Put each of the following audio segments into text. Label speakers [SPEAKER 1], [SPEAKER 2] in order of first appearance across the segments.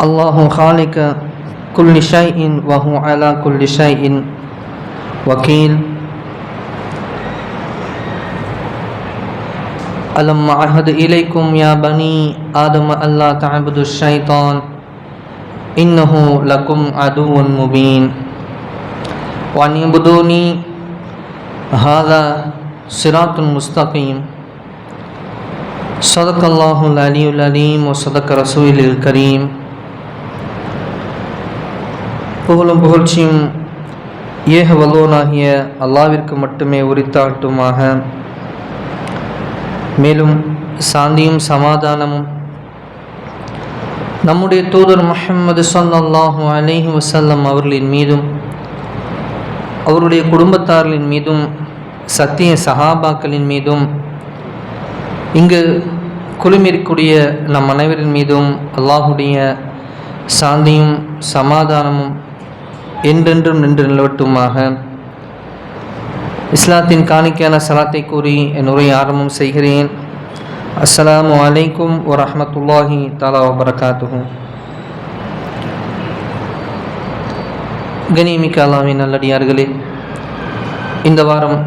[SPEAKER 1] الله خالق كل شيء وهو على كل شيء وكيل ألم أعهد إليكم يا بني آدم ألا تعبدوا الشيطان إنه لكم عدو مبين وأن اعبدوني هذا صراط مستقيم صدق الله العلي العليم وصدق رسول الكريم புகழும் புகழ்ச்சியும் ஏக வல்லோனாகிய அல்லாவிற்கு மட்டுமே உரித்தாட்டுமாக மேலும் சாந்தியும் சமாதானமும் நம்முடைய தூதர் முஹம்மது ஸல்லல்லாஹு அலைஹி வசல்லம் அவர்களின் மீதும் அவருடைய குடும்பத்தார்களின் மீதும் சத்திய சஹாபாக்களின் மீதும் இங்கு குழுமிருக்கூடிய நம் அனைவரின் மீதும் அல்லாஹுடைய சாந்தியும் சமாதானமும் என்றென்றும் நின்று நிலவட்டுமாக. இஸ்லாத்தின் காணிக்கையான சலாத்தை கூறி என் உரை ஆரம்பம் செய்கிறேன். அஸ்ஸலாமு அலைக்கும் வரமத்துல்லாஹி தாலா வபரகாத்துகும் கனிமிக்க அல்லாமின் நல்லடியார்களே இந்த வாரம்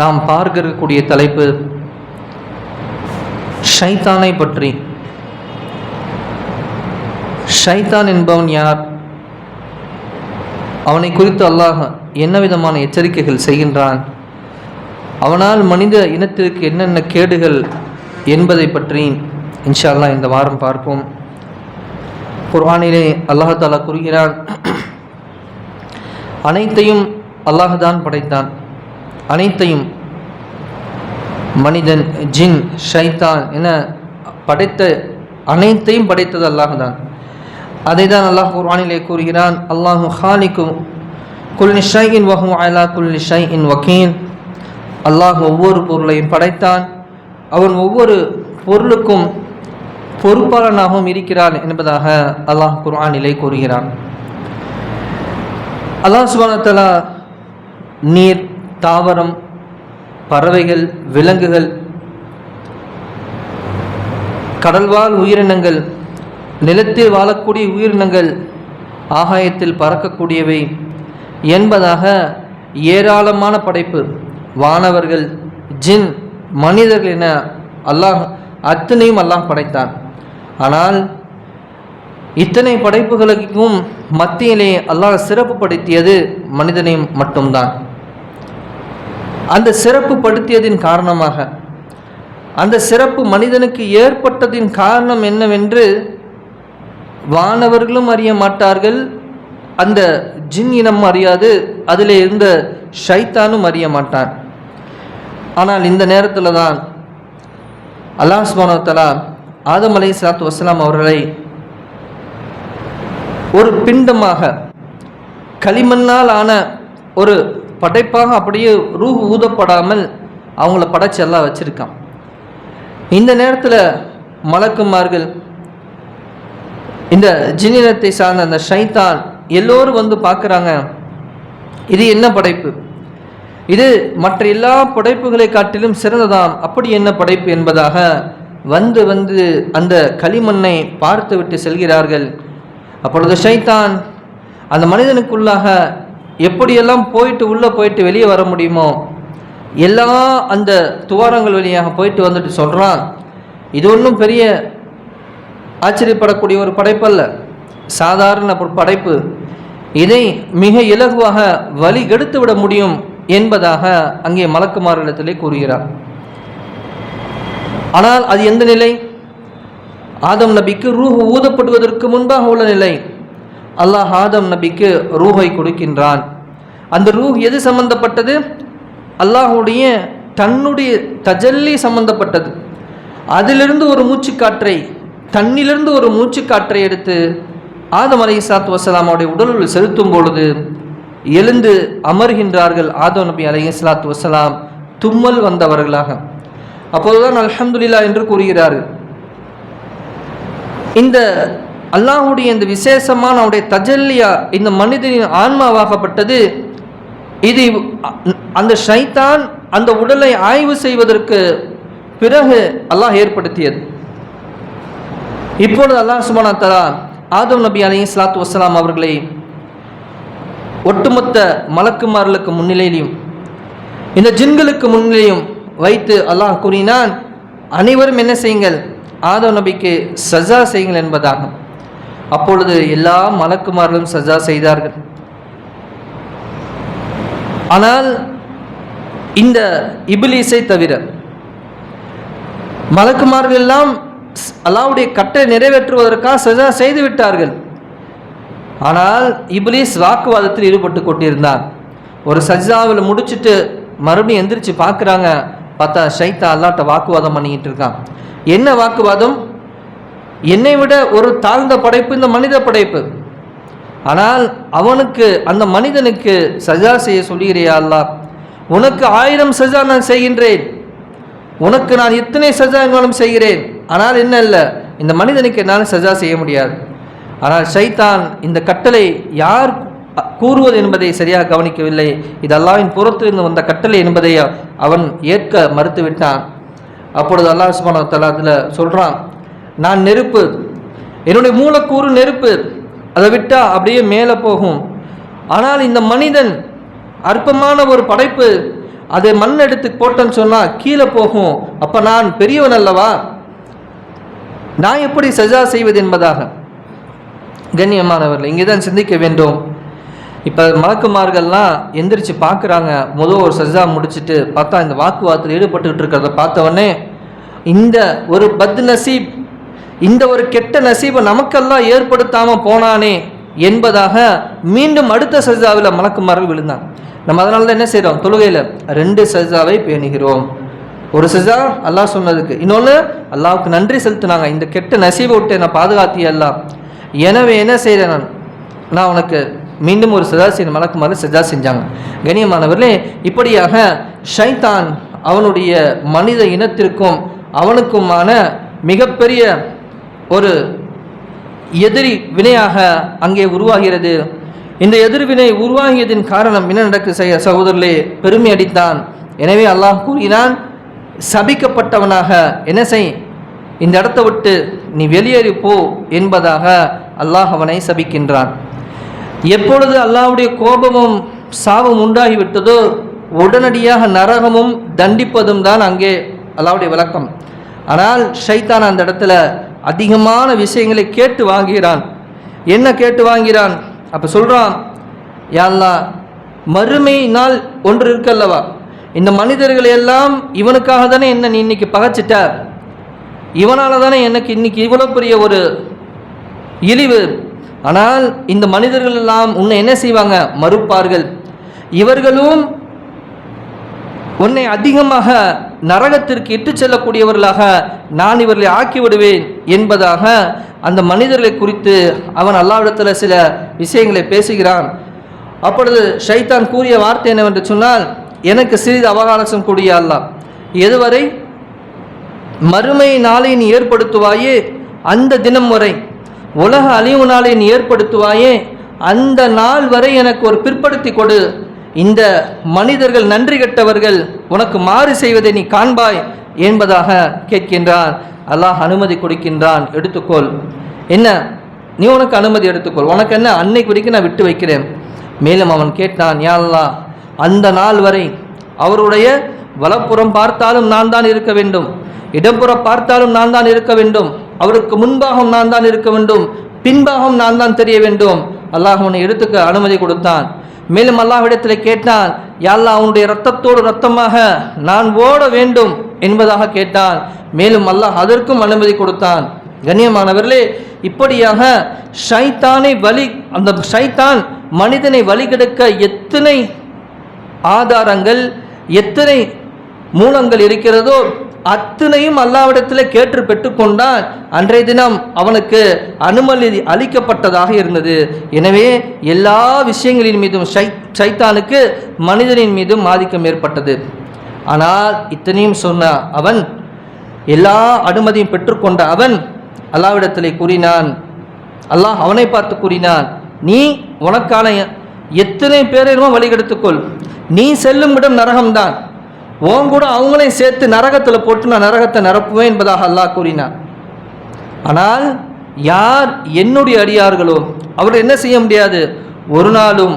[SPEAKER 1] நாம் பார்க்க இருக்கக்கூடிய தலைப்பு ஷைத்தானை பற்றி. ஷைத்தான் என்பவன் யார்? அவனை குறித்து அல்லாஹ் என்ன விதமான எச்சரிக்கைகள் செய்கின்றான்? அவனால் மனித இனத்திற்கு என்னென்ன கேடுகள் என்பதை பற்றி இன்ஷா அல்லாஹ் இந்த வாரம் பார்ப்போம். குர்ஆனிலே அல்லாஹாலா கூறுகிறான் அனைத்தையும் அல்லாஹான் தான் படைத்தான். அனைத்தையும் மனிதன் ஜின் ஷைத்தான் என படைத்த அனைத்தையும் படைத்தது அல்லாஹ் தான். அதை தான் அல்லாஹ் குர்ஆனிலே கூறுகிறான் அல்லாஹு ஹாலிக்கும் குல் ஷைஇன் வஹு அலா குல் ஷைஇன் வக்கீன் அல்லாஹ் ஒவ்வொரு பொருளையும் படைத்தான். அவன் ஒவ்வொரு பொருளுக்கும் பொறுப்பாளனாகவும் இருக்கிறான் என்பதாக அல்லாஹ் குர்ஆனிலே கூறுகிறான். அல்லாஹ் சுபானத்தலா நீர் தாவரம் பறவைகள் விலங்குகள் கடல்வாழ் உயிரினங்கள் நிலத்தில் வாழக்கூடிய உயிரினங்கள் ஆகாயத்தில் பறக்கக்கூடியவை என்பதாக ஏராளமான படைப்பு. வானவர்கள் ஜின் மனிதர்கள் என அல்லாஹ் அத்தனையும் அல்லாஹ் படைத்தான். ஆனால் இத்தனை படைப்புகளுக்கும் மத்தியிலே அல்லாஹ் சிறப்புப்படுத்தியது மனிதனை மட்டும்தான். அந்த சிறப்பு படுத்தியதின் காரணமாக அந்த சிறப்பு மனிதனுக்கு ஏற்பட்டதின் காரணம் என்னவென்று வானவர்களும் அறிய மாட்டார்கள். அந்த ஜின் இனம் அறியாது. அதில் இருந்த ஷைத்தானும் அறிய மாட்டான். ஆனால் இந்த நேரத்தில் தான் அல்லாஹ் சுபானத்தலா ஆதம் அலை சலாத்து வசலாம் அவர்களை ஒரு பிண்டமாக களிமண்ணால் ஆன ஒரு படைப்பாக அப்படியே ரூஹ் ஊதப்படாமல் அவங்கள படைச்செல்லாம் வச்சுருக்கான். இந்த நேரத்தில் மலக்குமார்கள் இந்த ஜினினத்தை சார்ந்த அந்த ஷைத்தான் எல்லோரும் வந்து பார்க்குறாங்க. இது என்ன படைப்பு? இது மற்ற எல்லா படைப்புகளை காட்டிலும் சிறந்ததாம். அப்படி என்ன படைப்பு என்பதாக வந்து வந்து அந்த களிமண்ணை பார்த்து விட்டு செல்கிறார்கள். அப்பொழுது ஷைத்தான் அந்த மனிதனுக்குள்ளாக எப்படியெல்லாம் போயிட்டு உள்ளே போயிட்டு வெளியே வர முடியுமோ எல்லா அந்த துவாரங்கள் வழியாக போயிட்டு வந்துட்டு சொல்கிறான் இது ஒன்றும் பெரிய ஆச்சரியப்படக்கூடிய ஒரு படைப்பல்ல. சாதாரண ஒரு படைப்பு. இதை மிக இலகுவாக வழி கெடுத்து விட முடியும் என்பதாக அங்கே மலக்குமாரிடத்திலே கூறுகிறார். ஆனால் அது எந்த நிலை? ஆதம் நபிக்கு ரூஹ் ஊதப்படுவதற்கு முன்பாக உள்ள நிலை. அல்லாஹ் ஆதம் நபிக்கு ரூஹை கொடுக்கின்றான். அந்த ரூஹ் எது சம்பந்தப்பட்டது? அல்லாஹுடைய தன்னுடைய தஜல்லி சம்பந்தப்பட்டது. அதிலிருந்து ஒரு மூச்சுக்காற்றை தன்னிலிருந்து ஒரு மூச்சு காற்றை எடுத்து ஆதம் அலை சாத்து வசலாம் அவருடைய உடலில் செலுத்தும் பொழுது எழுந்து அமர்கின்றார்கள் ஆதம் நபி அலை சலாத்து வசலாம் தும்மல் வந்தவர்களாக. அப்போதுதான் அல்ஹம்துலில்லா என்று கூறுகிறார்கள். இந்த அல்லாஹுடைய இந்த விசேஷமான அவருடைய தஜல்லியா இந்த மனிதனின் ஆன்மாவாகப்பட்டது. இது அந்த ஷைத்தான் அந்த உடலை ஆய்வு செய்வதற்கு பிறகு அல்லாஹ் ஏற்படுத்தியது. இப்பொழுது அல்லாஹ் சுபானா தலா ஆதம் நபி அலி இஸ்லாத்து வசலாம் அவர்களை ஒட்டுமொத்த மலக்குமார்களுக்கு முன்னிலையிலையும் இந்த ஜின்களுக்கு முன்னிலையும் வைத்து அல்லாஹ் கூறினான் அனைவரும் என்ன செய்யுங்கள்? ஆதவ நபிக்கு சஜா செய்யுங்கள் என்பதாகும் அப்பொழுது எல்லா மலக்குமார்களும் சஜா செய்தார்கள். ஆனால் இந்த இபிலிஸை தவிர மலக்குமார்கள் எல்லாம் அல்லாவுடைய கட்டை நிறைவேற்றுவதற்காக சஜா செய்து விட்டார்கள். ஆனால் இபிலிஸ் வாக்குவாதத்தில் ஈடுபட்டு கொண்டிருந்தார். ஒரு சஜாவில் முடிச்சுட்டு மறுபடியும் எந்திரிச்சு பார்க்குறாங்க. பார்த்தா ஷைத்தா அல்லாட்ட வாக்குவாதம் பண்ணிக்கிட்டு இருக்கான். என்ன வாக்குவாதம்? என்னை விட ஒரு தாழ்ந்த படைப்பு இந்த மனித படைப்பு. ஆனால் அவனுக்கு அந்த மனிதனுக்கு சஜா செய்ய சொல்லுகிறியா அல்லா உனக்கு ஆயிரம் சஜா நான் செய்கின்றேன். உனக்கு நான் எத்தனை சஜாங்களும் செய்கிறேன். ஆனால் என்ன இல்லை இந்த மனிதனுக்கு என்னால் சஜா செய்ய முடியாது. ஆனால் ஷைத்தான் இந்த கட்டளை யார் கூறுவது என்பதை சரியாக கவனிக்கவில்லை. இது அல்லாவின் புறத்திலிருந்து வந்த கட்டளை என்பதை அவன் ஏற்க மறுத்துவிட்டான். அப்பொழுது அல்லாஹ் சுபான தலா அதில் சொல்கிறான் நான் நெருப்பு என்னுடைய மூலக்கூறு நெருப்பு அதை விட்டால் அப்படியே மேலே போகும். ஆனால் இந்த மனிதன் அற்பமான ஒரு படைப்பு அதை மண் எடுத்து போட்டேன்னு சொன்னால் கீழே போகும். அப்போ நான் பெரியவன் அல்லவா? நான் எப்படி சஜா செய்வது என்பதாக. கண்ணியமானவர்கள் இங்கே தான் சிந்திக்க வேண்டும். இப்போ மலக்குமார்கள்லாம் எந்திரிச்சு பார்க்குறாங்க. முதல் ஒரு சஜா முடிச்சுட்டு பார்த்தா இந்த வாக்குவாதத்தில் ஈடுபட்டுக்கிட்டு இருக்கிறத பார்த்தவொடனே இந்த ஒரு பத் நசீப் இந்த ஒரு கெட்ட நசீபை நமக்கெல்லாம் ஏற்படுத்தாமல் போனானே என்பதாக மீண்டும் அடுத்த சஜாவில் மலக்குமார்கள் விழுந்தாங்க. நம்ம அதனால தான் என்ன செய்கிறோம் தொழுகையில் ரெண்டு சஜாவை பேணுகிறோம். ஒரு சஜா அல்லாஹ் சொன்னதுக்கு. இன்னொன்று அல்லாவுக்கு நன்றி செலுத்தினாங்க. இந்த கெட்ட நசீவை விட்டு என்னை பாதுகாத்திய அல்லா எனவே என்ன செய்கிறேன் நான்? நான் உனக்கு மீண்டும் ஒரு சஜா செய்ய மலக்குமாறு சஜா செஞ்சாங்க. கணியமானவர்களே இப்படியாக ஷைத்தான் அவனுடைய மனித இனத்திற்கும் அவனுக்குமான மிகப்பெரிய ஒரு எதிரி வினையாக அங்கே உருவாகிறது. இந்த எதிர்வினை உருவாகியதின் காரணம் என்ன நடக்கு செய்ய சகோதரர்களே? பெருமை அடித்தான். எனவே அல்லாஹ் கூறினான் சபிக்கப்பட்டவனாக என்ன செய்? இந்த இடத்த விட்டு நீ வெளியேறி போ என்பதாக அல்லாஹ் அவனை சபிக்கின்றான். எப்பொழுது அல்லாஹுடைய கோபமும் சாபம் உண்டாகிவிட்டதோ உடனடியாக நரகமும் தண்டிப்பதும் தான் அங்கே அல்லாவுடைய விளக்கம். ஆனால் ஷைத்தான் அந்த இடத்துல அதிகமான விஷயங்களை கேட்டு வாங்குகிறான். என்ன கேட்டு வாங்கிறான் அப்போ சொல்கிறான் யாழ்லா மறுமை நாள் ஒன்று இருக்கல்லவா? இந்த மனிதர்களை எல்லாம் இவனுக்காக தானே என்ன நீ இன்னைக்கு பகைச்சிட்ட? இவனால தானே எனக்கு இன்னைக்கு இவ்வளோ பெரிய ஒரு இழிவு? ஆனால் இந்த மனிதர்கள் எல்லாம் உன்னை என்ன செய்வாங்க? மறுப்பார்கள். இவர்களும் உன்னை அதிகமாக நரகத்திற்கு இட்டு செல்லக்கூடியவர்களாக நான் இவர்களை ஆக்கி விடுவேன் என்பதாக அந்த மனிதர்களை குறித்து அவன் அல்லாவிடத்தில் சில விஷயங்களை பேசுகிறான். அப்பொழுது ஷைத்தான் கூறிய வார்த்தை என்னவென்று சொன்னால் எனக்கு சிறிது அவகாசம் கூடிய அல்லா எதுவரை மறுமை நாளை நீ ஏற்படுத்துவாயே அந்த தினம் வரை. உலக அழிவு நாளை நீ ஏற்படுத்துவாயே அந்த நாள் வரை எனக்கு ஒரு பிற்படுத்தி கொடு. இந்த மனிதர்கள் நன்றி கெட்டவர்கள் உனக்கு மாறு செய்வதை நீ காண்பாய் என்பதாக கேட்கின்றான் அல்லாஹ் அனுமதி கொடுக்கின்றான். எடுத்துக்கொள். என்ன? நீ உனக்கு அனுமதி எடுத்துக்கொள். உனக்கு என்ன? அன்னை குறிக்க நான் விட்டு வைக்கிறேன். மேலும் அவன் கேட்டான் யா அந்த நாள் வரை அவருடைய வலப்புறம் பார்த்தாலும் நான் தான் இருக்க வேண்டும். இடப்புறம் பார்த்தாலும் நான் தான் இருக்க வேண்டும். அவருக்கு முன்பாகவும் நான் தான் இருக்க வேண்டும். பின்பாகவும் நான் தான் தெரிய வேண்டும். அல்லாஹ் உன்னை எடுத்துக்க அனுமதி கொடுத்தான். மேலும் அல்லாஹ்விடத்தில் கேட்டான் யாழ்லா அவனுடைய ரத்தத்தோடு ரத்தமாக நான் ஓட வேண்டும் என்பதாக கேட்டான். மேலும் அல்லாஹ் அதற்கும் அனுமதி கொடுத்தான். கண்ணியமானவர்களே இப்படியாக ஷைத்தானை வலி அந்த ஷைத்தான் மனிதனை வழிகெடுக்க எத்தனை ஆதாரங்கள் எத்தனை மூலங்கள் இருக்கிறதோ அத்தனையும் அல்லாவிடத்தில் கேட்டு பெற்றுக்கொண்டால் அன்றைய தினம் அவனுக்கு அனுமதி அளிக்கப்பட்டதாக இருந்தது. எனவே எல்லா விஷயங்களின் மீதும் சை சைத்தானுக்கு மனிதனின் மீதும் ஆதிக்கம் ஏற்பட்டது. ஆனால் இத்தனையும் சொன்ன அவன் எல்லா அனுமதியும் பெற்றுக்கொண்ட அவன் அல்லாவிடத்தில் கூறினான். அல்லாஹ் அவனை பார்த்து கூறினான் நீ உனக்கான எத்தனை பேரிடமும் வழிகெடுத்துக்கொள் நீ செல்லும் இடம் நரகம்தான். உன் கூட அவங்களையும் சேர்த்து நரகத்தில் போட்டு நான் நரகத்தை நிரப்புவேன் என்பதாக அல்லாஹ் கூறினார். ஆனால் யார் என்னுடைய அடியார்களோ அவர் என்ன செய்ய முடியாது? ஒரு நாளும்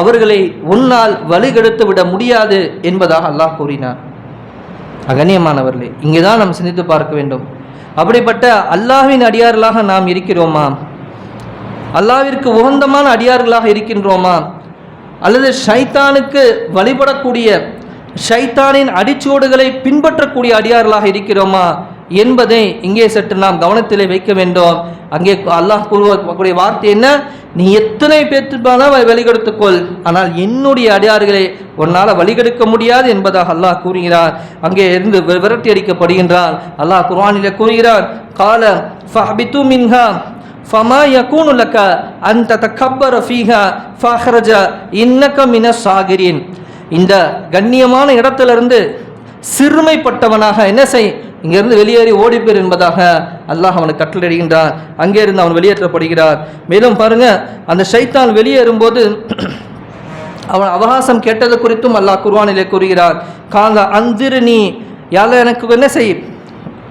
[SPEAKER 1] அவர்களை உன்னால் வழிகெடுத்து விட முடியாது என்பதாக அல்லாஹ் கூறினார். அகணியமானவர்களே இங்கே தான் நாம் சிந்தித்து பார்க்க வேண்டும். அப்படிப்பட்ட அல்லாஹ்வின் அடியார்களாக நாம் இருக்கிறோமா? அல்லாவிற்கு உகந்தமான அடியார்களாக இருக்கின்றோமா? அல்லது ஷைத்தானுக்கு வழிபடக்கூடிய ஷைத்தானின் அடிச்சுவடுகளை பின்பற்றக்கூடிய அடியார்களாக இருக்கிறோமா என்பதை இங்கே சற்று நாம் கவனத்திலே வைக்க வேண்டும். அங்கே அல்லாஹ் கூறக்கூடிய வார்த்தை என்ன? நீ எத்தனை பேர்த்துப்பான வழிகெடுத்துக்கொள். ஆனால் என்னுடைய அடியார்களை உன்னால் வழிகெடுக்க முடியாது என்பதாக அல்லாஹ் கூறுகிறார். அங்கே இருந்து வி- விரட்டி அடிக்கப்படுகின்றான் அல்லாஹ் குர்ஆனிலே கூறுகிறார் கால ஃபஹபித்து மின்ஹா ஃபமா யகூனு லக்க அந்த ததக்கப்பர ஃபீஹா ஃபஹ்ரஜ இன்னக்க மின சாகிரின் இந்த கண்ணியமான இடத்திலிருந்து சிறுமைப்பட்டவனாக என்ன செய்? இங்கிருந்து வெளியேறி ஓடிப்பேர் என்பதாக அல்லாஹ் அவனுக்கு கட்டளையிடுகின்றான். அங்கே இருந்து அவன் வெளியேற்றப்படுகிறார். மேலும் பாருங்க அந்த ஷைத்தான் வெளியேறும்போது அவன் அவகாசம் கேட்டது குறித்தும் அல்லாஹ் குர்வானிலே கூறுகிறார். காங்க அந்திரு நீ யால எனக்கு என்ன செய்?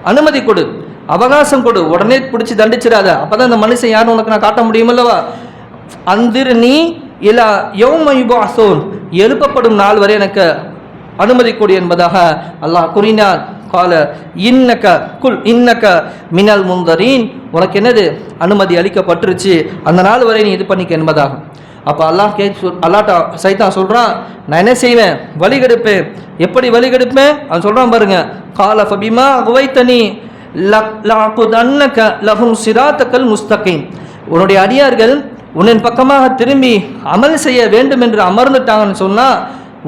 [SPEAKER 1] அனுமதி கொடு. அவகாசம் கொடு. உடனே பிடிச்சி தண்டிச்சிடாத. அப்பதான் இந்த மனுஷன் யாரும் உனக்கு நான் காட்ட முடியுமல்லவா? அந்திரு நீ இல்லா யௌமயுபாசோன் எழுப்பப்படும் நாள் வரை எனக்கு அனுமதி கொடு என்பதாக அல்லாஹ் கூறினார் கால இன்னக்க குல் இன்னக்க மினல் முந்தரீன் உனக்கு என்னது? அனுமதி அளிக்கப்பட்டுருச்சு. அந்த நாள் வரை நீ இது பண்ணிக்க என்பதாகும் அப்போ அல்லாஹ் கே சொல் அல்லாட்டா சைத்தான் சொல்கிறான் நான் என்ன செய்வேன்? வழிகெடுப்பேன் எப்படி வழிகெடுப்பேன் அவன் சொல்கிறான் பாருங்க கால ஃபபிமா குவைத்தனி. லஹும் சிராத்தக்கல் முஸ்தகீம். உன்னுடைய அடியார்கள் உன்னின் பக்கமாக திரும்பி அமல் செய்ய வேண்டும் என்று அமர்ந்துட்டாங்கன்னு சொன்னால்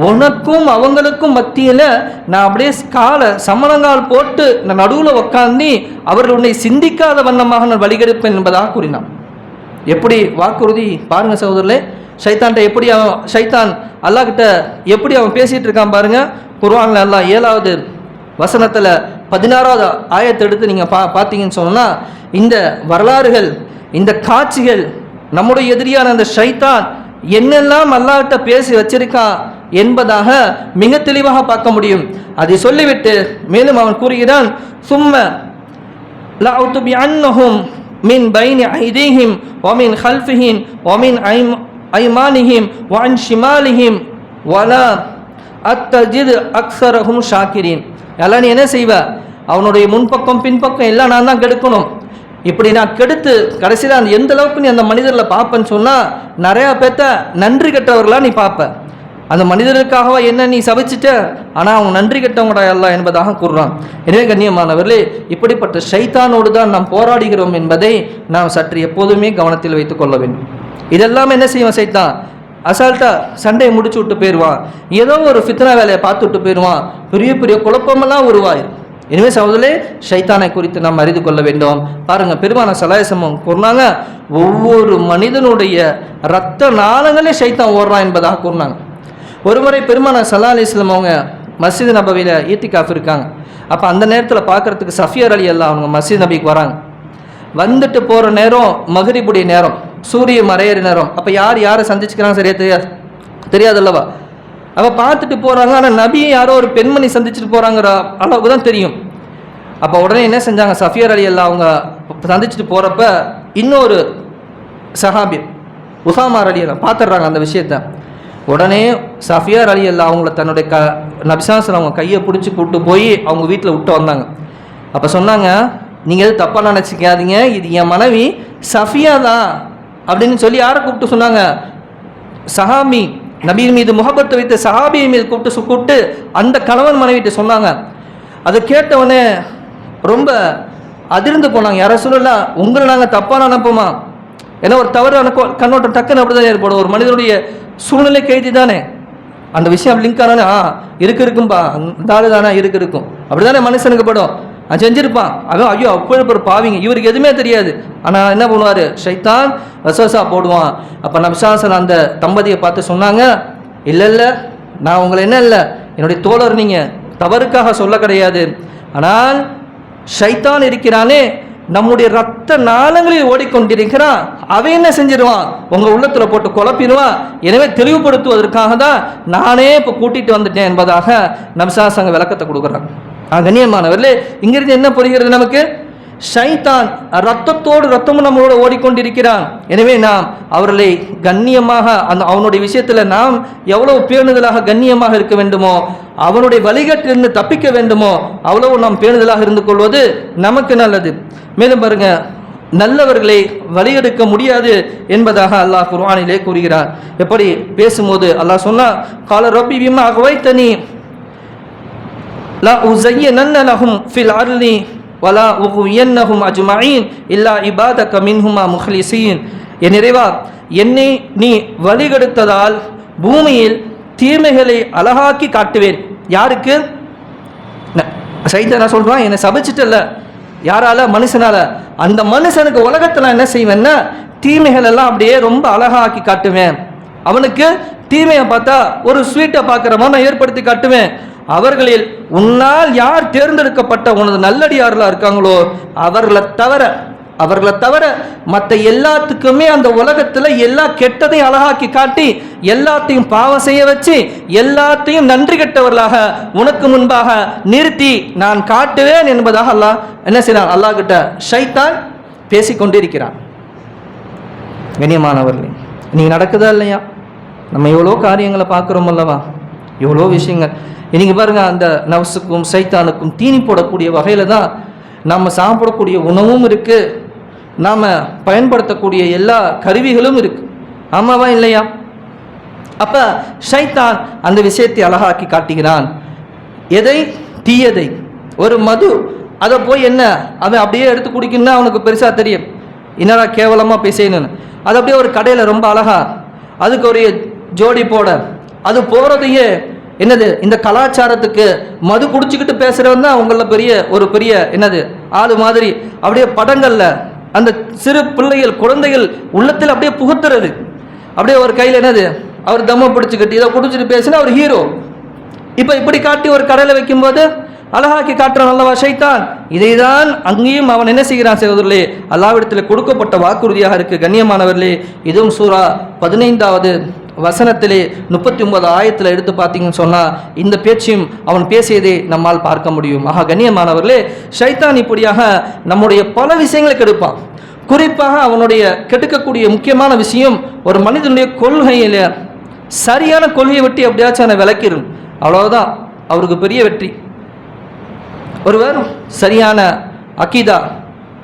[SPEAKER 1] உனக்கும் அவங்களுக்கும் மத்தியில் நான் அப்படியே காலை சமணங்கால் போட்டு நான் நடுவில் உக்காந்து அவர்கள் உன்னை சிந்திக்காத வண்ணமாக நான் வழிகெடுப்பேன் என்பதாக கூறினான். எப்படி வாக்குறுதி பாருங்கள் சகோதரர்களே சைத்தான்கிட்ட எப்படி அவன் சைத்தான் அல்லாஹ் கிட்ட எப்படி அவன் பேசிகிட்டு இருக்கான் பாருங்க. குர்ஆன்ல எல்லாம் ஏழாவது வசனத்தில் பதினாறாவது ஆயத்தை எடுத்து நீங்கள் பா பார்த்தீங்கன்னு சொன்னால் இந்த வரலாறுகள் இந்த காட்சிகள் நம்முடைய எதிரியான அந்த ஷைத்தான் என்னெல்லாம் அல்லாட்ட பேசி வச்சிருக்கான் என்பதாக மிக தெளிவாக பார்க்க முடியும். அதை சொல்லிவிட்டு மேலும் அவன் கூறுகிறான் சும்ம லாவுத்துபி அன்னஹும் மின் பைனி ஐதீஹிம் ஒமின் ஹல்ஃபிஹிம் ஒமின் ஐம் ஐமானிஹிம் வான் ஷிமாலிஹிம் வலா அத்தஜித் அக்ஸரஹும் ஷாக்கிரின். எல்லாம் நீ என்ன செய்வ? அவனுடைய முன்பக்கம் பின்பக்கம் எல்லாம் நான் தான் கெடுக்கணும். இப்படி நான் கெடுத்து கடைசியில் அந்த எந்த அளவுக்கு நீ அந்த மனிதரில் பார்ப்பேன்னு சொன்னால் நிறையா பேர்த்த நன்றி கெட்டவர்களாக நீ பார்ப்ப அந்த மனிதர்களுக்காகவா என்ன நீ சபிச்சிட்ட? ஆனால் அவங்க நன்றி கெட்டவங்கடா அல்ல என்பதாக கூறுறான். எனவே கண்ணியமானவர்களே இப்படிப்பட்ட சைத்தானோடு தான் நாம் போராடுகிறோம் என்பதை நாம் சற்று எப்போதுமே கவனத்தில் வைத்துக் கொள்ள வேண்டும். இதெல்லாம் என்ன செய்வோம் சைத்தான் அசால்ட்டாக சண்டையை முடிச்சு விட்டு போயிடுவான் ஏதோ ஒரு ஃபித்னா வேலையை பார்த்து விட்டு போயிடுவான் பெரிய பெரிய குழப்பமெல்லாம் உருவாயிரும். எனவே சகோதரே ஷைத்தானை குறித்து நாம் அறிந்து கொள்ள வேண்டும். பாருங்கள் பெருமான சலாயசமம் கூறினாங்க ஒவ்வொரு மனிதனுடைய ரத்த நாளங்களே ஷைத்தான் ஓடுறான் என்பதாக கூறினாங்க. ஒருமுறை பெருமான சல்லா அலிஸ்லம் அவங்க மஸ்ஜித் நபவியில் ஈத்திகாஃப் இருக்காங்க. அப்போ அந்த நேரத்தில் பார்க்கறதுக்கு சஃபியர் அலி எல்லாம் அவங்க மஸ்ஜித் நபிக்கு வராங்க. வந்துட்டு போகிற நேரம் மகரிபுடைய நேரம். சூரிய மறையிற நேரம். அப்போ யார் யாரை சந்திச்சுக்கிறாங்க சரியா தெரியாது தெரியாது அல்லவா அப்போ பார்த்துட்டு போகிறாங்க ஆனால் நபியை யாரோ ஒரு பெண்மணி சந்திச்சுட்டு போகிறாங்கிற அளவுக்கு தான் தெரியும். அப்போ உடனே என்ன செஞ்சாங்க? சஃபியர் அலி அல்லா அவங்க சந்திச்சுட்டு போகிறப்ப இன்னொரு சஹாபி உசாமார் அலி அல்லா பார்த்துடுறாங்க அந்த விஷயத்த. உடனே சஃபியார் அலி அல்லா அவங்கள தன்னுடைய க நபிசாசன் அவங்க கையை பிடிச்சி கூப்பிட்டு போய் அவங்க வீட்டில் விட்டு வந்தாங்க. அப்போ சொன்னாங்க நீங்கள் எதுவும் தப்பாக நினச்சிக்காதீங்க. இது என் மனைவி சஃபியா தான். அப்படின்னு சொல்லி யாரை கூப்பிட்டு சொன்னாங்க? சஹாமி நபீர் மீது முகபத்து வைத்த சஹாபியை மீது கூப்பிட்டு கூப்பிட்டு அந்த கணவன் மனைவிட்டு சொன்னாங்க. அதை கேட்டவொடனே ரொம்ப அதிர்ந்து போனாங்க. யாரை சொல்லலாம் உங்களை நாங்கள் தப்பான அனுப்புமா ஏன்னா ஒரு தவறு கண்ணோட்டம் டக்குன்னு அப்படி தான் ஏற்படும். ஒரு மனிதனுடைய சூழ்நிலை கைதி தானே அந்த விஷயம் லிங்க் ஆனானே ஆ இருக்கு இருக்கும்பா. அந்த ஆளு தானே இருக்கு இருக்கும். அப்படிதானே மனுஷனுக்கு படும். அவன் செஞ்சிருப்பான். அவன் ஐயோ அப்போ ஒரு பாவிங்க. இவருக்கு எதுவுமே தெரியாது. ஆனால் என்ன பண்ணுவார்? ஷைத்தான் வசவசா போடுவான். அப்போ நபிசாசன் அந்த தம்பதியை பார்த்து சொன்னாங்க இல்லை இல்லை நான் உங்களை என்ன இல்லை. என்னுடைய தோழர் நீங்கள் தவறுக்காக சொல்ல கிடையாது. ஆனால் ஷைத்தான் இருக்கிறானே. நம்முடைய ரத்த நாளங்களில் ஓடிக்கொண்டிருக்கிறான். அவன் என்ன செஞ்சிருவான்? உங்கள் உள்ளத்தில் போட்டு குழப்பிடுவான். எனவே தெளிவுபடுத்துவதற்காக தான் நானே இப்போ கூட்டிகிட்டு வந்துட்டேன் என்பதாக நம்சாசங்க விளக்கத்தை கொடுக்குறாங்க. கண்ணியமானவர்களே இங்கிருந்து என்ன புரிகிறது நமக்கு? ஷைத்தான் ரத்தத்தோடு ரத்தமும் நம்மளோட ஓடிக்கொண்டிருக்கிறான். எனவே நாம் அவர்களை கண்ணியமாக அந்த அவனுடைய விஷயத்தில் நாம் எவ்வளவு பேணுதலாக கண்ணியமாக இருக்க வேண்டுமோ அவனுடைய வழிகட்டிலிருந்து தப்பிக்க வேண்டுமோ அவ்வளவு நாம் பேணுதலாக இருந்து கொள்வது நமக்கு நல்லது. மேலும் பாருங்க நல்லவர்களை வழியெடுக்க முடியாது என்பதாக அல்லாஹ் குர்ஆனிலே கூறுகிறார். எப்படி? பேசும்போது அல்லாஹ் சொன்னா கால ரப்பி பிமா அகவைத்தனி லா உஸையனன்ன லஹும் ஃபில் அர்லி வலா உகுயன்னஹும் அஜ்மஈன் இல்லா இபாதக மின்ஹுமா முஹ்லிசீன் என் நிறைவா என்னை நீ வழிகெடுத்ததால் பூமியில் தீமைகளை அழகாக்கி காட்டுவேன். யாருக்கு? ந- நான் சொல்கிறான் என்னை சபிச்சிட்டல்ல. யாரால? மனுஷனால. அந்த மனுஷனுக்கு உலகத்தில் நான் என்ன செய்வேன்னா தீமைகள் எல்லாம் அப்படியே ரொம்ப அழகாக்கி காட்டுவேன். அவனுக்கு தீமையை பார்த்தா ஒரு ஸ்வீட்டை பார்க்குற மாதிரி நான் ஏற்படுத்தி காட்டுவேன். அவர்களில் உன்னால் யார் தேர்ந்தெடுக்கப்பட்ட உனது நல்லடியார்களாக இருக்காங்களோ அவர்களை தவிர அவர்களை தவிர மற்ற எல்லாத்துக்குமே அந்த உலகத்தில் எல்லா கெட்டதையும் அழகாக்கி காட்டி எல்லாத்தையும் பாவம் செய்ய வச்சு எல்லாத்தையும் நன்றி கெட்டவர்களாக உனக்கு முன்பாக நிறுத்தி நான் காட்டுவேன் என்பதாக அல்லாஹ் என்ன செய்றான் அல்லாஹ் கிட்ட ஷைத்தான் பேசிக்கொண்டிருக்கிறான் கண்ணியமானவர்களே நீ நடக்குதா இல்லையா? நம்ம எவ்வளோ காரியங்களை பார்க்குறோம் அல்லவா? எவ்வளோ விஷயங்கள். இன்றைக்கி பாருங்கள் அந்த நவசுக்கும் சைத்தானுக்கும் தீனி போடக்கூடிய வகையில் தான் நம்ம சாப்பிடக்கூடிய உணவும் இருக்குது நாம் பயன்படுத்தக்கூடிய எல்லா கருவிகளும் இருக்குது ஆமாவா இல்லையா? அப்போ ஷைத்தான் அந்த விஷயத்தை அழகாக்கி காட்டுகிறான். எதை? தீயதை. ஒரு மது. அதை போய் என்ன? அவன் அப்படியே எடுத்து குடிக்கணும்னா அவனுக்கு பெருசாக தெரியும். என்னடா கேவலமாக பேசணும்னு அது அப்படியே ஒரு கடையில் ரொம்ப அழகாக அதுக்கு ஒரு ஜோடி போட அது போகிறதையே என்னது இந்த கலாச்சாரத்துக்கு மது குடிச்சுக்கிட்டு பேசுகிறவன் தான் அவங்கள பெரிய ஒரு பெரிய என்னது ஆளு மாதிரி. அப்படியே படங்களில் அந்த சிறு பிள்ளைகள் குழந்தைகள் உள்ளத்தில் அப்படியே புகுத்துறது. அப்படியே ஒரு கையில் என்னது அவர் தம்ம பிடிச்சிக்கிட்டு இதை குடிச்சிட்டு பேசினா அவர் ஹீரோ இப்போ இப்படி காட்டி ஒரு கடையில் வைக்கும்போது அழகாக்கி காட்டுறான் அல்லவா ஷைத்தான்? இதைதான் அங்கேயும் அவன் என்ன செய்கிறான் சகோதரர்களே? அல்லாவிடத்தில் கொடுக்கப்பட்ட வாக்குறுதியாக இருக்கு கண்ணியமானவர்களே. இதுவும் சூறா பதினைந்தாவது வசனத்திலே முப்பத்தி ஒன்பது ஆயத்தில் எடுத்து பார்த்தீங்கன்னு சொன்னால் இந்த பேச்சையும் அவன் பேசியதை நம்மால் பார்க்க முடியும். ஆக கண்ணியமானவர்களே ஷைத்தான் இப்படியாக நம்முடைய பல விஷயங்களை கெடுப்பான். குறிப்பாக அவனுடைய கெடுக்கக்கூடிய முக்கியமான விஷயம் ஒரு மனிதனுடைய கொள்கையில் சரியான கொள்கையை வெட்டி எப்படியாச்சும் அவனை விளக்கிடும் அவ்வளோதான் அவருக்கு பெரிய வெற்றி. ஒருவர் சரியான அக்கீதா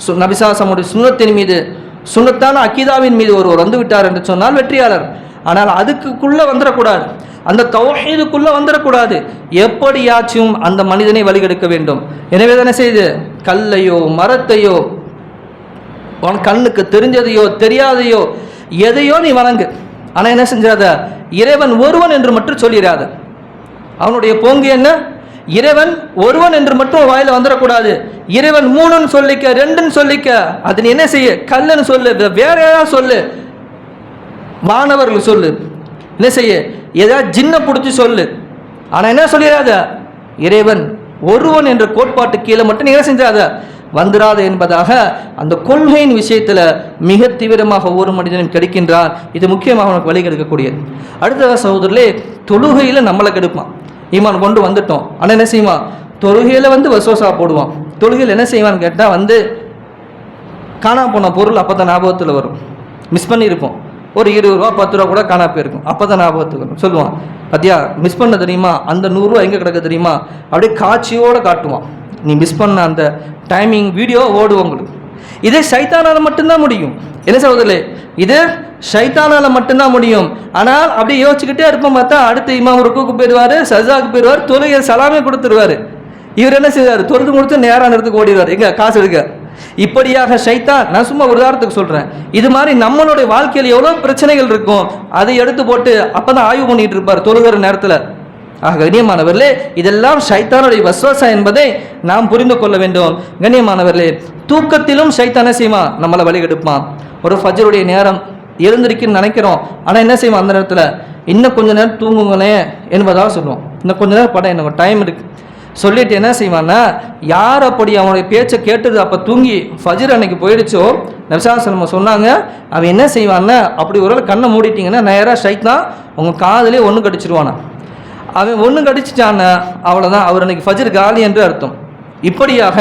[SPEAKER 1] சு நபிசாசமுடைய சுண்ணத்தின் மீது சுண்ணத்தான அக்கீதாவின் மீது ஒருவர் வந்து விட்டார் என்று சொன்னால் வெற்றியாளர். ஆனால் அதுக்குள்ளே வந்துடக்கூடாது அந்த தௌஹீதுக்குள்ளே வந்துடக்கூடாது எப்படியாச்சும் அந்த மனிதனை வழிகெடுக்க வேண்டும். எனவே தானே செய்து? கல்லையோ மரத்தையோ உன் கண்ணுக்கு தெரிஞ்சதையோ தெரியாதையோ எதையோ நீ வணங்கு. ஆனால் என்ன செஞ்சாத? இறைவன் ஒருவன் என்று மட்டும் சொல்லிடாத அவனுடைய போங்கு என்ன? இறைவன் ஒருவன் என்று மட்டும் வாயில் வந்துடக்கூடாது இறைவன் மூணுன்னு சொல்லிக்க ரெண்டுன்னு சொல்லிக்க. அது நீ என்ன செய்ய? கல்லுன்னு சொல்லு. வேற ஏதாவது சொல்லு. மாணவர்கள் சொல்லு. என்ன செய்ய? ஏதாவது ஜின்ன பிடிச்சி சொல்லு. ஆனால் என்ன சொல்லிடாத இறைவன் ஒருவன் என்ற கோட்பாட்டு கீழே மட்டும் நீ என்ன செஞ்சாத? வந்துடாத என்பதாக அந்த கொள்கையின் விஷயத்தில் மிக தீவிரமாக ஒவ்வொரு மனிதனும் கிடைக்கின்றான். இது முக்கியமாக அவனுக்கு வழி கெடுக்கக்கூடியது. அடுத்த சகோதரர்களே தொழுகையில் நம்மளை கெடுப்பான். ஈமான் கொண்டு வந்துட்டோம். ஆனால் என்ன செய்வான்? தொழுகையில் வந்து வசோசா போடுவான். தொழுகையில் என்ன செய்வான்னு கேட்டால் வந்து காணாம போன பொருள் அப்போ தான் ஞாபகத்தில் வரும். மிஸ் பண்ணியிருப்போம். ஒரு இருபது ரூபா பத்து ரூபா கூட காணா போயிருக்கும். அப்போ தான் ஞாபகத்துக்கு வரும். சொல்லுவான் பத்தியா மிஸ் பண்ண தெரியுமா? அந்த நூறுரூவா எங்கே கிடக்க தெரியுமா? அப்படியே காட்சியோடு காட்டுவான். நீ மிஸ் பண்ண அந்த டைமிங் வீடியோ ஓடும் உங்களுக்கு. இதே சைத்தானால் மட்டும்தான் முடியும். என்ன சகோதரே இது ஷைத்தானால மட்டும்தான் முடியும். ஆனால் அப்படியே யோசிச்சுக்கிட்டே இருப்போம் பார்த்தா அடுத்து இமாம் ருக்குக்கு போயிடுவாரு சஜாக்கு போயிடுவார் தொழுகை சலாமே கொடுத்துருவாரு. இவர் என்ன செய்வார்? தொழுது கொடுத்து நேராக நேரத்துக்கு ஓடிடுவார். எங்கே? காசு எடுக்க. இப்படியாக ஷைத்தான் நான் சும்மா ஒரு உதாரணத்துக்கு சொல்கிறேன் இது மாதிரி நம்மளுடைய வாழ்க்கையில் எவ்வளோ பிரச்சனைகள் இருக்கும்? அதை எடுத்து போட்டு அப்போ தான் ஆய்வு பண்ணிட்டு இருப்பார் தொழுகிற நேரத்தில். ஆக கண்ணியமானவர்களே இதெல்லாம் சைத்தானுடைய வஸ்வாசா என்பதை நாம் புரிந்து கொள்ள வேண்டும். கண்ணியமானவர்களே தூக்கத்திலும் சைத்தான செய்வான்? நம்மளை வழிகெடுப்பான் ஒரு ஃபஜருடைய நேரம் எழுந்திருக்குன்னு நினைக்கிறோம். ஆனால் என்ன செய்வோம் அந்த நேரத்தில்? இன்னும் கொஞ்ச நேரம் தூங்குங்களேன் என்பதாக சொல்லுவோம் இன்னும் கொஞ்ச நேரம் படம் எனக்கு டைம் இருக்குது சொல்லிட்டு என்ன செய்வான்னா யார் அப்படி அவனுடைய பேச்சை கேட்டது அப்போ தூங்கி ஃபஜர் அன்னைக்கு போயிடுச்சோ? நபிசாசனம் சொன்னாங்க அவன் என்ன செய்வான்னா அப்படி ஒரு கண்ணை மூடிட்டிங்கன்னா நேராக ஷைத்தான் உங்கள் காதலே ஒன்று கடிச்சிருவானா? அவன் ஒன்று கடிச்சிட்டான அவ்வளோதான் அவர் அன்னைக்கு ஃபஜர் காலி என்று அர்த்தம். இப்படியாக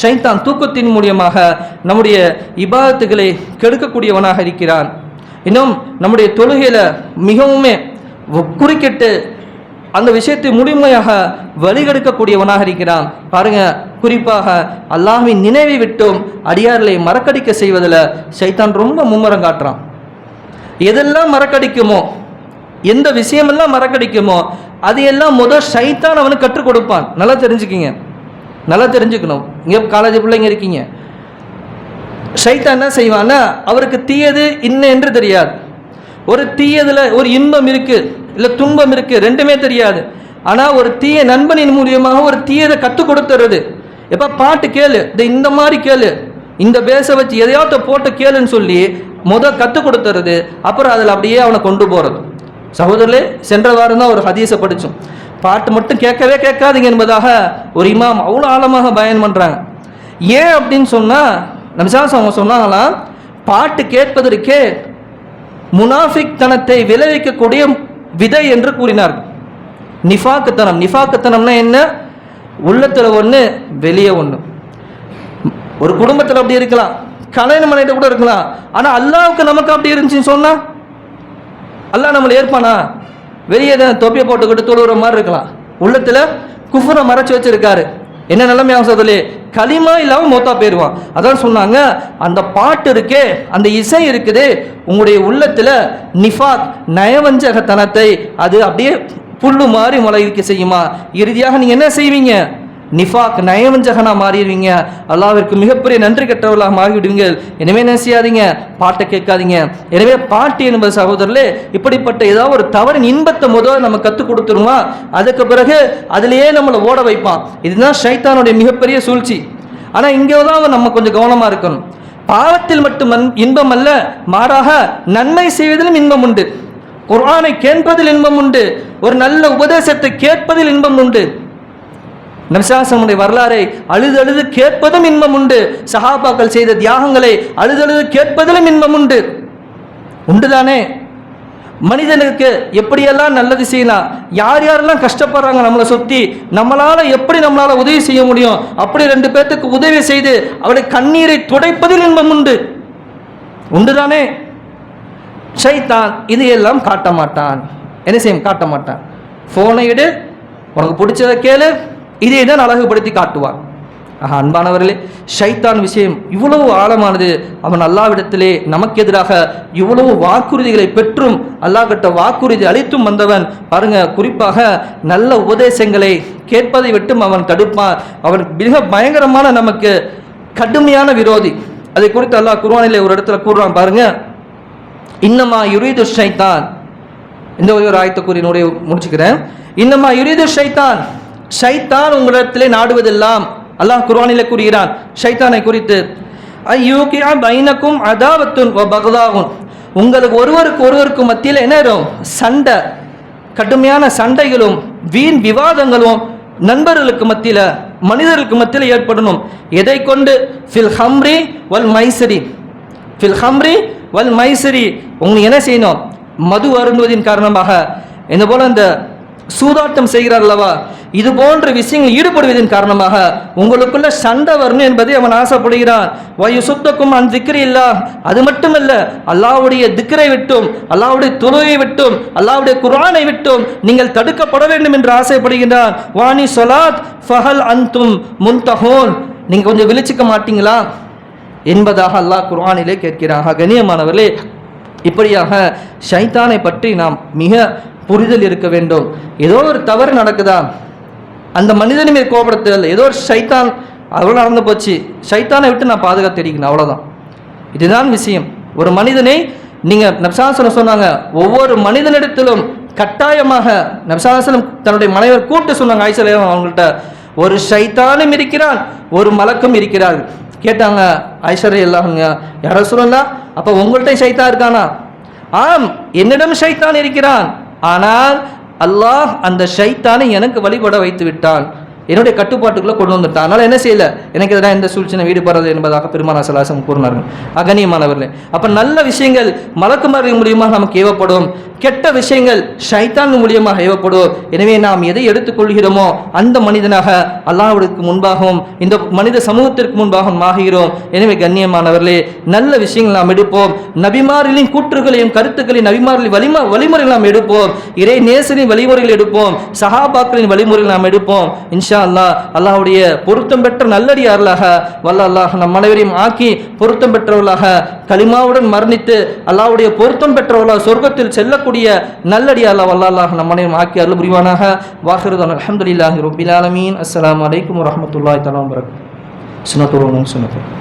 [SPEAKER 1] ஷைத்தான் தூக்கத்தின் மூலியமாக நம்முடைய இபாதத்துகளை கெடுக்கக்கூடியவனாக இருக்கிறான். இன்னும் நம்முடைய தொழுகையில் மிகவுமே குறுக்கிட்டு அந்த விஷயத்தை முழுமையாக வழிகெடுக்கக்கூடியவனாக இருக்கிறான். பாருங்க குறிப்பாக அல்லாஹின் நினைவை விட்டும் அடியார்களை மறக்கடிக்க செய்வதில் ஷைத்தான் ரொம்ப மும்முரம் காட்டுறான். எதெல்லாம் மறக்கடிக்குமோ எந்த விஷயமெல்லாம் மறக்கடிக்குமோ அது எல்லாம் முதல் ஷைத்தான் அவனுக்கு கற்றுக் கொடுப்பான். நல்லா தெரிஞ்சுக்கிங்க. நல்லா தெரிஞ்சுக்கணும். இங்கே காலேஜ் பிள்ளைங்க இருக்கீங்க. சைத்தான் என்ன செய்வான்னா அவருக்கு தீயது இன்ன என்று தெரியாது. ஒரு தீயதில் ஒரு இன்பம் இருக்குது இல்லை துன்பம் இருக்குது ரெண்டுமே தெரியாது. ஆனால் ஒரு தீய நண்பனின் மூலியமாக ஒரு தீயதை கற்றுக் கொடுத்துறது. எப்போ பாட்டு கேளு இந்த இந்த மாதிரி கேளு. இந்த பேசை வச்சு எதையாவது போட்டு கேளுன்னு சொல்லி முத கற்றுக் கொடுத்துறது அப்புறம் அதில் அப்படியே அவனை கொண்டு போகிறது சகோதரர்களே சென்ற வாரம் தான் ஒரு ஹதீஸை படித்தோம் பாட்டு மட்டும் கேட்கவே கேட்காதீங்க என்பதாக ஒரு இமாம் அவ்வளோ ஆழமாக பயன் பண்ணுறாங்க ஏன் அப்படின்னு சொன்னால் நபிசாஸ் அவங்க சொன்னாங்களாம் பாட்டு கேட்பதற்கே முனாஃபிக் தனத்தை விளைவிக்கக்கூடிய விதை என்று கூறினார் நிஃபாக்குத்தனம். நிஃபாக்குத்தனம்னா என்ன? உள்ளத்தில் ஒன்று வெளியே ஒன்று ஒரு குடும்பத்தில் அப்படி இருக்கலாம். கல்யாணம் பண்ணிட்டு கூட இருக்கலாம். ஆனால் அல்லாவுக்கு நமக்கு அப்படி இருந்துச்சுன்னு சொன்னால் அல்லாஹ் நம்மளை ஏற்பானா? வெளியே தான் தொப்பியை போட்டுக்கிட்டு தொழுகிற மாதிரி இருக்கலாம். உள்ளத்தில் குஃபரை மறைச்சி வச்சிருக்காரு. என்ன நிலைமை சொல்லி களிமா இல்லாமல் மொத்தா போயிடுவான் அதான் சொன்னாங்க அந்த பாட்டு இருக்கே அந்த இசை இருக்குது உங்களுடைய உள்ளத்தில் நிஃபாக் நயவஞ்சகத்தனத்தை அது அப்படியே புல்லு மாதிரி முளைக்க செய்யுமா? இறுதியாக நீங்கள் என்ன செய்வீங்க? நிஃபாக் நயவஞ்சகனாக மாறிடுவீங்க. அல்லாவிற்கு மிகப்பெரிய நன்றி கெட்டவர்களாக மாறிவிடுவீங்க. எனவே என்ன செய்யாதீங்க பாட்டை கேட்காதீங்க. எனவே பாட்டு என்பது சகோதரர்களே இப்படிப்பட்ட ஏதாவது ஒரு தவறின் இன்பத்தை முதல் நம்ம கற்றுக் கொடுத்துருமா அதுக்கு பிறகு அதிலேயே நம்மளை ஓட வைப்பான். இதுதான் ஷைத்தானுடைய மிகப்பெரிய சூழ்ச்சி. ஆனால் இங்கே தான் நம்ம கொஞ்சம் கவனமாக இருக்கணும். பாவத்தில் மட்டும் இன்பம் அல்ல மாறாக நன்மை செய்வதிலும் இன்பம் உண்டு. குர்ஆனை கேட்பதில் இன்பம் உண்டு. ஒரு நல்ல உபதேசத்தை கேட்பதில் இன்பம் உண்டு. நபிசாசனுடைய வரலாறை அழுது அழுது கேட்பதும் இன்பம் உண்டு. சஹாபாக்கள் செய்த தியாகங்களை அழுது அழுது கேட்பதிலும் இன்பம் உண்டு. உண்டுதானே? மனிதனுக்கு எப்படியெல்லாம் நல்லது செய்யலாம்? யார் யாரெல்லாம் கஷ்டப்படுறாங்க நம்மளை சுற்றி நம்மளால் எப்படி நம்மளால் உதவி செய்ய முடியும்? அப்படி ரெண்டு பேர்த்துக்கு உதவி செய்து அவருடைய கண்ணீரை துடைப்பதில் இன்பம் உண்டு. உண்டுதானே? சைத்தான் இதையெல்லாம் காட்ட மாட்டான். என்ன செய்யும்? காட்ட மாட்டான். ஃபோனை எடு. உனக்கு பிடிச்சதை கேளு. இதை தான் அழகுபடுத்தி காட்டுவான் ஆஹா அன்பானவர்களே ஷைத்தான் விஷயம் இவ்வளவு ஆழமானது. அவன் அல்லாவிடத்திலே நமக்கு எதிராக இவ்வளவு வாக்குறுதிகளை பெற்றும் அல்லாஹ் கிட்ட வாக்குறுதி அளித்தும் வந்தவன் பாருங்க குறிப்பாக நல்ல உபதேசங்களை கேட்பதை விட்டும் அவன் தடுப்பான். அவன் மிக பயங்கரமான நமக்கு கடுமையான விரோதி. அதை குறித்து அல்லாஹ் குர்ஆனிலே ஒரு இடத்துல கூறுறான் பாருங்க. இன்னமா யுரீது ஷைத்தான். இந்த ஒரு ஆயத்தை கூறி முடிச்சுக்கிறேன். இன்னமா யுரீது ஷைத்தான். ஷைத்தான் உங்களிடத்திலே நாடுவதெல்லாம். அல்லாஹ் குர்வானில கூறுகிறான். ஷைத்தானை குறித்து ஐயோக்கியா பைனக்கும் அதாவத்துன் வ பகதாகும் உங்களுக்கு ஒருவருக்கு ஒருவருக்கு மத்தியில் என்ன வரும்? சண்டை கடுமையான சண்டைகளும் வீண் விவாதங்களும் நண்பர்களுக்கு மத்தியில் மனிதர்களுக்கு மத்தியில் ஏற்படணும். எதை கொண்டு? ஃபில் ஹம்ரி வல் மைசரி. ஃபில் ஹம்ரி வல் மைசரி. உங்களுக்கு என்ன செய்யணும்? மது அருந்துவதின் காரணமாக. என்ன போல் இந்த சூதாட்டம் செய்கிறார் அல்லவா இது போன்ற விஷயங்கள் ஈடுபடுவதன் காரணமாக உங்களுக்குள்ள சண்டை வரணும் என்பதை அவன் ஆசைப்படுகிறான். வயு சுத்தக்கும் அந்த திக்ரி இல்லா அது மட்டுமல்ல அல்லாவுடைய திக்கரை விட்டும் அல்லாவுடைய துணையை விட்டும் அல்லாவுடைய குர்ஆனை விட்டும் நீங்கள் தடுக்கப்பட வேண்டும் என்று ஆசைப்படுகின்றான். வாணி சொலாத் ஃபஹல் அந்தும் முன்தஹோன். நீங்கள் கொஞ்சம் விழிச்சிக்க மாட்டீங்களா? என்பதாக அல்லாஹ் குர்ஆனிலே கேட்கிறான். ஆக, கண்ணியமானவர்களே இப்படியாக ஷைத்தானை பற்றி நாம் மிக புரிதல் இருக்க வேண்டும். ஏதோ ஒரு தவறு நடக்குதா? அந்த மனிதனுமே மீது ஏதோ ஒரு சைத்தான் அவ்வளோ நடந்து போச்சு. சைத்தானை விட்டு நான் பாதுகாத்து அடிக்கணும் அவ்வளோதான் இதுதான் விஷயம். ஒரு மனிதனை நீங்கள் நப்சாசனம் சொன்னாங்க. ஒவ்வொரு மனிதனிடத்திலும் கட்டாயமாக நப்சாசனம் தன்னுடைய மனைவர் கூட்டு சொன்னாங்க. ஐசலேவன் அவங்கள்ட்ட ஒரு ஷைத்தானும் இருக்கிறான் ஒரு மலக்கும் இருக்கிறார் கேட்டாங்க ஐஸ்வர்யா இல்லாமங்க யாரோ சொல்லலாம் அப்போ உங்கள்கிட்ட ஷைத்தா இருக்கானா? ஆம் என்னிடம் சைத்தான் இருக்கிறான். ஆனால் அல்லாஹ் அந்த ஷைத்தானை எனக்கு வழிபட வைத்து விட்டான். என்னுடைய கட்டுப்பாட்டுக்குள்ளே கொண்டு வந்துட்டான். அதனால் என்ன செய்யல? எனக்கு இதெல்லாம் எந்த சூழ்ச்சினை ஈடுபடுறது என்பதாக பெருமான சலாசம் கூறினார்கள். அகனியமானவர்களே அப்போ நல்ல விஷயங்கள் மலக்குமார்கள் மூலியமாக நமக்கு ஏவப்படும். கெட்ட விஷயங்கள் ஷைத்தான் மூலியமாக ஏவப்படும். எனவே நாம் எதை எடுத்துக்கொள்கிறோமோ அந்த மனிதனாக அல்லாஹ்வுக்கு முன்பாகவும் இந்த மனித சமூகத்திற்கு முன்பாகவும் ஆகிறோம். எனவே கண்ணியமானவர்களே நல்ல விஷயங்கள் நாம் எடுப்போம். நபிமாரிலின் கூற்றுகளையும் கருத்துக்களையும் நபிமாரில் வழிம வழிமுறைகள் நாம் எடுப்போம். இறை நேசரின் வழிமுறைகள் எடுப்போம். சஹாபாக்களின் வழிமுறைகள் நாம் எடுப்போம். இன்ஷா அல்லா அல்லாஹுடைய பொருத்தம் பெற்ற நல்லடியார்களாக வல்ல அல்லாஹ் நம் அனைவரையும் ஆக்கி பொருத்தம் பெற்றவர்களாக கலிமாவுடன் மரணித்து அல்லாவுடைய பொருத்தம் பெற்றவர்களாக சொர்க்கத்தில் செல்லக்கூடிய நல்லடியார்களாக அல்லா வல்லாஹ் நம் அனைவரும் ஆக்கி அருள் புரிவானாக. வாஹிருதான் அல்ஹம்துலில்லாஹி ரப்பில் ஆலமீன். அஸ்ஸலாமு அலைக்கும் வரஹ்மத்துல்லாஹி தஆலா வபரகாத்துஹு. சுனத்துல்லாஹி சுனத்துல்லாஹி